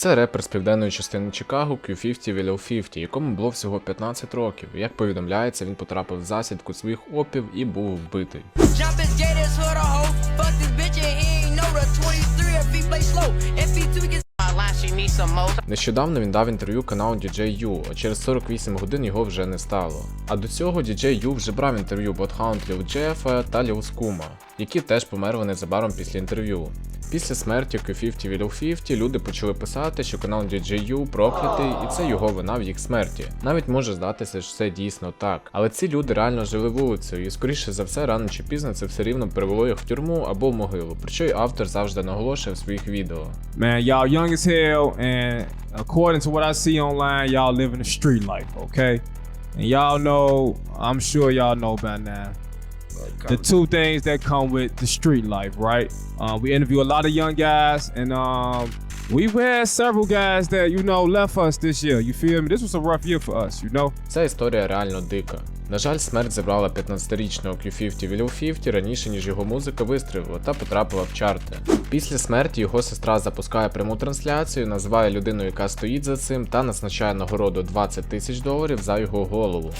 Це репер з південної частини Чикаго Q50 Willow 50, якому було всього 15 років. Як повідомляється, він потрапив в засідку своїх опів і був вбитий. Jumping gay, this hood a hoe. Fuck this bitch and he ain't know the 23 if he play slow. If he two gets my line, she needs some more. Нещодавно він дав інтерв'ю каналу DJ U, а через 48 годин його вже не стало. А до цього DJ U вже брав інтерв'ю Ботхаунд Ліл Джефа та Ліл Скума, які теж померли незабаром після інтерв'ю. Після смерті Q50 Willow 50 люди почали писати, що канал DJ U проклятий і це його вина в їх смерті. Навіть може здатися, що це дійсно так. Але ці люди реально жили вулицею, і скоріше за все, рано чи пізно це все рівно привело їх в тюрму або в могилу. Про що й автор завжди наголошує в своїх відео. Man, y'all young as hell, and according to what I see online, y'all living a street life, okay? And y'all know, I'm sure y'all know by now, the two things that come with the street life, right? Uh, we interview a lot of young guys, and um, we've had several guys that you know left us this year. You feel me? This was a rough year for us, you know. Ця історія реально дика. На жаль, смерть забрала 15-річного Q50 Willow 50 раніше, ніж його музика вистрілила та потрапила в чарти. Після смерті його сестра запускає пряму трансляцію, називає людину, яка стоїть за цим, та назначає нагороду 20 тисяч доларів за його голову.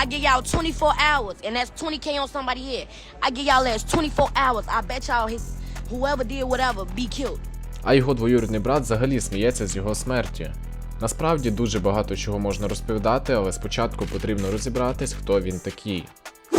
I give y'all 24 hours, and that's 20k on somebody head. I give y'all ass 24 hours. I bet y'all his whoever did whatever be killed. А його двоюрідний брат взагалі сміється з його смерті. Насправді дуже багато чого можна розповідати, але спочатку потрібно розібратись, хто він такий.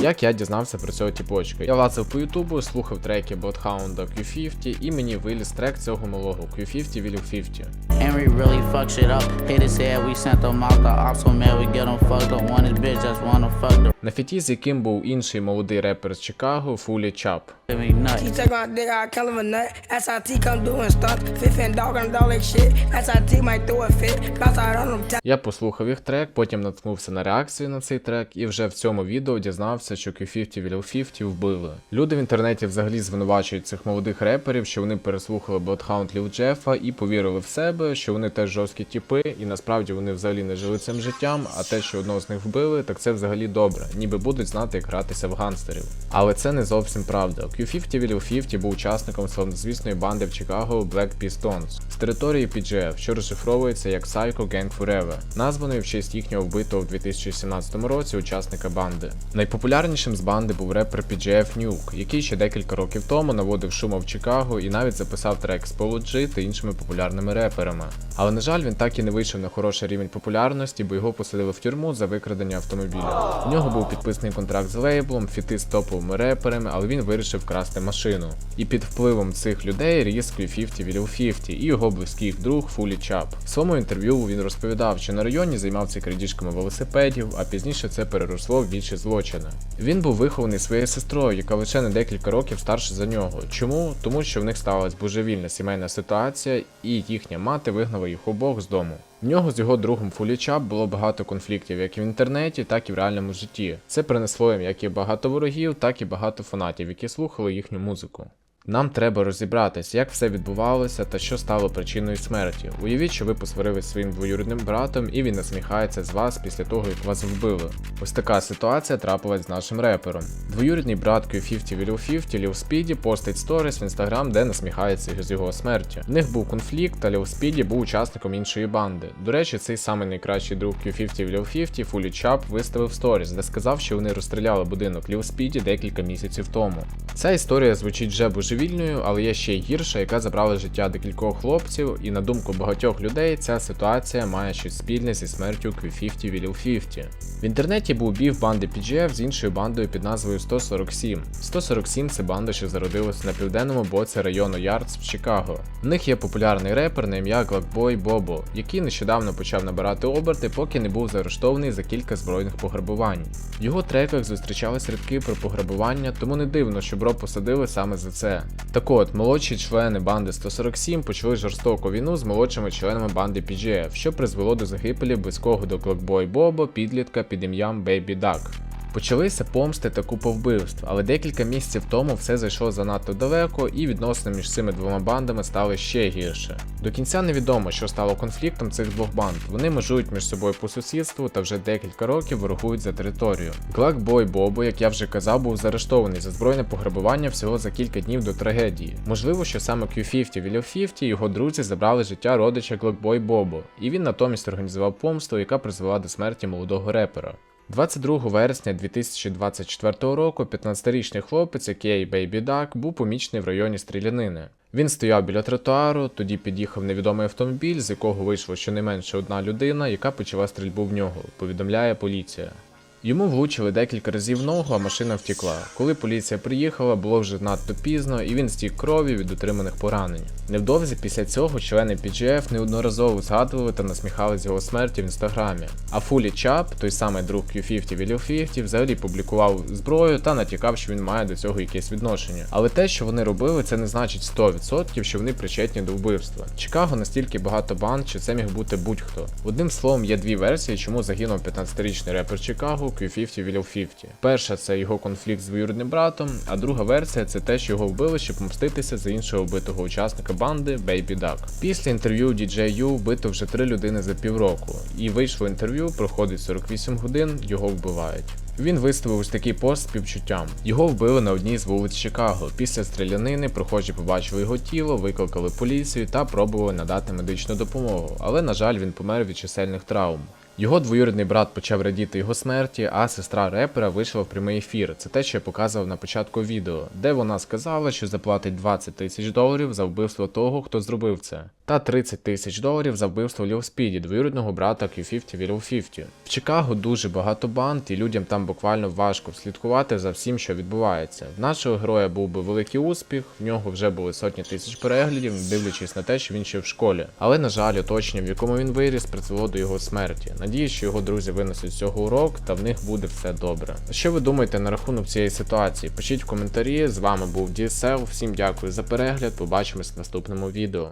Як я дізнався про цього тіпочка? Я лазив по ютубу, слухав треки Ботхаунда Q50 і мені виліз трек цього малого Q50 Willow 50. Henry really fuck shit up. Hit his head, we sent them out the ops, so man, we get them fucked up. One is bitch, just wanna fuck the На фіті, з яким був інший молодий репер з Чикаго Фулі Чап. me nut. He take my dick, I kill him a nut. SIT come doing stuff. Fifth and dog and dog like shit. SIT might throw a fit. Bounce out on them. Я послухав їх трек, потім наткнувся на реакцію на цей трек, і вже в цьому відео дізнався, що Q50 Willow 50 вбили. Люди в інтернеті взагалі звинувачують цих молодих реперів, що вони переслухали Bloodhound Lil Джефа і повірили в себе, що вони теж жорсткі тіпи, і насправді вони взагалі не жили цим життям. А те, що одного з них вбили, так це взагалі добре, ніби будуть знати, як гратися в гангстерів. Але це не зовсім правда. Q50 Willow 50 був учасником славнозвісної банди в Чикаго Black Pistons з території PGF, що розшифровується як Psycho Gang Forever, названої в честь їхнього вбитого в 2017 році учасника банди. Найпопулярнішим з банди був репер PGF Nuke, який ще декілька років тому наводив шуму в Чикаго і навіть записав трек з Polo G та іншими популярними реперами. Але на жаль, він так і не вийшов на хороший рівень популярності, бо його посадили в тюрму за викрадення автомобіля. У нього був підписаний контракт з лейблом, фіти з топовими реперами, але він вирішив красти машину. І під впливом цих людей ріс Q50 Willow 50 і його близький друг Фулі Чап. В своєму інтерв'ю він розповідав, що на районі займався крадіжками велосипедів, а пізніше це переросло в більші злочини. Він був вихований своєю сестрою, яка лише на декілька років старша за нього. Чому? Тому що в них сталася божевільна сімейна ситуація, і їхня мати вигнала їх обох з дому. В нього з його другом Фуліча було багато конфліктів як в інтернеті, так і в реальному житті. Це принесло їм як і багато ворогів, так і багато фанатів, які слухали їхню музику. Нам треба розібратись, як все відбувалося та що стало причиною смерті. Уявіть, що ви посварились зі своїм двоюрідним братом і він насміхається з вас після того, як вас вбили. Ось така ситуація трапилась з нашим репером. Двоюрідний брат Q50 Willow 50 Lil Speedy постить сторіс в інстаграм, де насміхається з його смерті. В них був конфлікт, та Lil Speedy був учасником іншої банди. До речі, цей самий найкращий друг Q50 Willow 50 Фулі Чап виставив сторіс, де сказав, що вони розстріляли будинок Lil Speedy декілька місяців тому. Ця історія звучить вже божевільною, але є ще гірша, яка забрала життя декількох хлопців, і на думку багатьох людей, ця ситуація має щось спільне зі смертю Q50 Willow 50. В інтернеті був бів банди PGF з іншою бандою під назвою 147. 147 це банда, що зародилася на південному боці району Ярдс в Чикаго. В них є популярний репер на ім'я Глакбой Бобо, який нещодавно почав набирати оберти, поки не був заарештований за кілька збройних пограбувань. В його треках зустрічались рядки про пограбування, тому не дивно, що бро посадили саме за це. Так от, молодші члени банди 147 почали жорстоку війну з молодшими членами банди PGF, що призвело до загибелі близького до Клокбой Боба підлітка під ім'ям Бейбі Duck. Почалися помсти та купа вбивств, але декілька місяців тому все зайшло занадто далеко, і відносини між цими двома бандами стали ще гірше. До кінця невідомо, що стало конфліктом цих двох банд. Вони межують між собою по сусідству та вже декілька років ворогують за територію. Глакбой Бобо, як я вже казав, був заарештований за збройне пограбування всього за кілька днів до трагедії. Можливо, що саме Q50 Вілів 50 і його друзі забрали життя родича Глакбой Бобо, і він натомість організував помсту, яка призвела до смерті молодого репера. 22 вересня 2024 року 15-річний хлопець, який Бейбі Дак, був помічений в районі стрілянини. Він стояв біля тротуару, тоді під'їхав невідомий автомобіль, з якого вийшло щонайменше одна людина, яка почала стрільбу в нього, повідомляє поліція. Йому влучили декілька разів ногу, а машина втекла. Коли поліція приїхала, було вже надто пізно, і він стік крові від отриманих поранень. Невдовзі після цього члени PGF неодноразово згадували та насміхались його смерті в інстаграмі. А Фулі Чап, той самий друг Q50 Вілів 50, взагалі публікував зброю та натякав, що він має до цього якесь відношення. Але те, що вони робили, це не значить 100%, що вони причетні до вбивства. Чикаго настільки багато банд, що це міг бути будь-хто. Одним словом, є дві версії, чому загинув 15-річний репер Чикаго Q50 Вілів 50. Перша це його конфлікт з двоюрідним братом, а друга версія це те, що його вбили, щоб помститися за іншого вбитого учасника банди Baby Duck. Після інтерв'ю DJU вбито вже три людини за півроку, і вийшло інтерв'ю, проходить 48 годин, його вбивають. Він виставив ось такий пост співчуттям. Його вбили на одній з вулиць Чикаго. Після стрілянини прохожі побачили його тіло, викликали поліцію та пробували надати медичну допомогу, але на жаль, він помер від чисельних травм. Його двоюрідний брат почав радіти його смерті, а сестра репера вийшла в прямий ефір. Це те, що я показував на початку відео, де вона сказала, що заплатить 20 тисяч доларів за вбивство того, хто зробив це, та 30 тисяч доларів за вбивство Ліл Спіді, двоюрідного брата Q50 Вілл 50. В Чикаго дуже багато банд, і людям там буквально важко слідкувати за всім, що відбувається. В нашого героя був би великий успіх, в нього вже були сотні тисяч переглядів, дивлячись на те, що він ще в школі. Але на жаль, оточення, в якому він виріс, призвело до його смерті. Надіюсь, що його друзі винесуть з цього урок, та в них буде все добре. Що ви думаєте на рахунок цієї ситуації? Пишіть в коментарі. З вами був DSL, Всім дякую за перегляд. Побачимось в наступному відео.